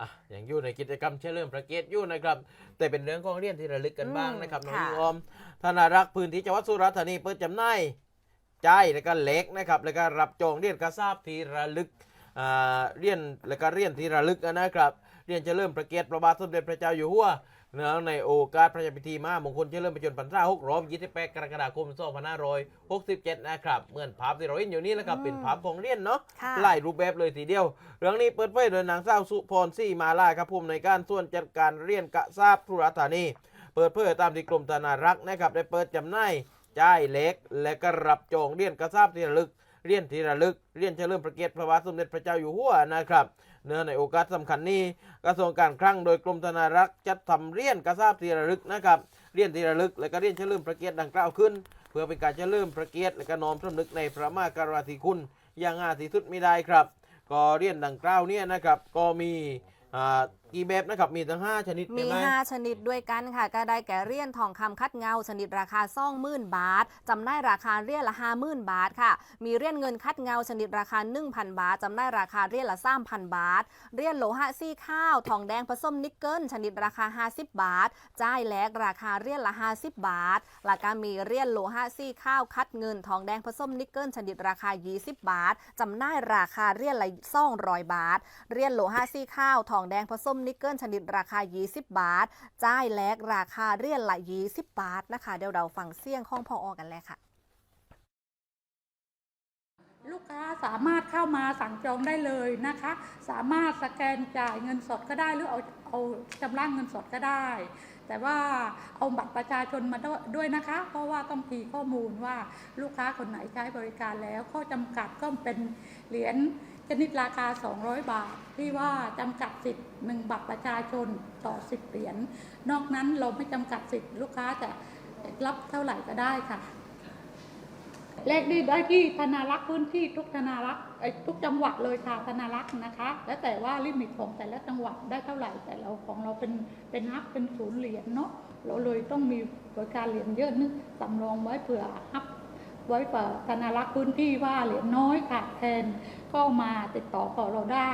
อะอย่างอยู่ในกิจกรรมเชื่อเริ่มประเกตอยู่นะครับ แต่เป็นเรื่องของเรียนที่ระลึกกันบ้างนะครับน้องค่ะยิงออมธนารักษ์พื้นที่จังหวัดสุราษฎร์ธานีเปิดจำหน่ายใจายแล้วก็เล็กนะครับแล้วก็รับจองเรียนกระซาบที่ระลึกอ่าเรียนแล้วก็เรียนที่ระลึกนะครับ เรียนเฉลิมพระเกียรติพระบาทสมเด็จพระเจ้าอยู่หัว เนื่องในโอกาสพระราชพิธีมามงคลเฉลิมพระชนมพรรษา6รอบ28กรกฎาคม2567นะครับ เหมือนภาพที่เราเห็นอยู่นี้แหละครับอืมเป็นภาพของเรียนเนาะค่ะหลายรูปแบบเลยทีเดียว เรื่องนี้เปิดเผยโดยนางสาวสุพรศรีมาลาครับผู้อำนวยการส่วนจัดการเรียนกะทราบทุราธานี เปิดเผยตามที่กรมธนารักษ์นะครับได้เปิดจำหน่ายจ่ายเล็ก และก็รับจองเรียนกระทราบที่ระลึก เรียนที่ระลึกเรียนเฉลิมพระเกียรติพระบาทสมเด็จพระเจ้าอยู่หัวนะครับเนื่องในโอกาสสำคัญนี้กระทรวงการคลังโดยกรมธนารักษ์จัดทำเรียนกระทราบที่ระลึกนะครับเรียนที่ระลึก และก็เรียนเฉลิมพระเกียรติดังกล่าวขึ้น เพื่อเป็นการเฉลิมพระเกียรติและก็น้อมสำนึกในพระมหากราธิคุณอย่างอาที่สุดไม่ได้ครับ ก็เรียนดังกล่าวเนี่ยนะครับก็มีอ่ากี่แบบนะครับ มีทั้ง5ชนิดมีใช่ไหม5ชนิดด้วยกันค่ะ ก็ได้แก่เรียนทองคำคัดเงา ชนิดราคาซ่องหมื่นบาท จำได้ราคาเรียนละห้าหมื่นบาทค่ะ มีเรียนเงินคัดเงา ชนิดราคา 1,000 บาท จำได้ราคาเรียนละ3,000 บาท เรียนโลหะซี่ข้าว ทองแดงผสมนิกเกิล ชนิดราคา 50 บาท จ่ายแลกราคาเรียนละ 50 บาท แล้วก็มีเรียนโลหะซี่ข้าว คัดเงิน ทองแดงผสมนิกเกิล ชนิดราคา 20 บาท จำได้ราคาเรียนละ200 บาท เรียนโลหะซี่ข้าว ทองแดงผสมนิกเกิลชนิดราคา 20 บาท จ่ายแลกราคาเรียนละ20 บาทนะคะ เดี๋ยวเราฟังเสียงของพออกันเลยค่ะลูกค้าสามารถเข้ามาสั่งจองได้เลยนะคะ สามารถสแกนจ่ายเงินสดก็ได้หรือเอาเอาชำระเงินสดก็ได้ แต่ว่าเอาบัตรประชาชนมาด้วยนะคะ เพราะว่าต้องมีข้อมูลว่าลูกค้าคนไหนใช้บริการแล้วข้อจำกัดก็เป็นเหรียญ ชนิดราคา 200 บาท ที่ว่าจำกัดสิทธิ์หนึ่งบัตรประชาชนต่อ 10 เหรียญนอกนั้นเราไม่จำกัดสิทธิ์ลูกค้าจะรับเท่าไหร่ก็ได้ค่ะเลขนี้ได้ที่ธนารักษ์พื้นที่ทุกธนารักษ์ทุกจังหวัดเลยค่ะธนารักษ์นะคะ แล้วแต่ว่าลิมิตของแต่ละจังหวัดได้เท่าไหร่แต่เราของเราเป็นเป็นฮับเป็นศูนย์เหรียญเนาะเราเลยต้องมีบริการเหรียญเยอะนึกสำรองไว้เผื่อฮับ ไว้เผื่อธนารักษ์พื้นที่ว่าเหรียญน้อยขาดแคลนก็มาติดต่อขอเราได้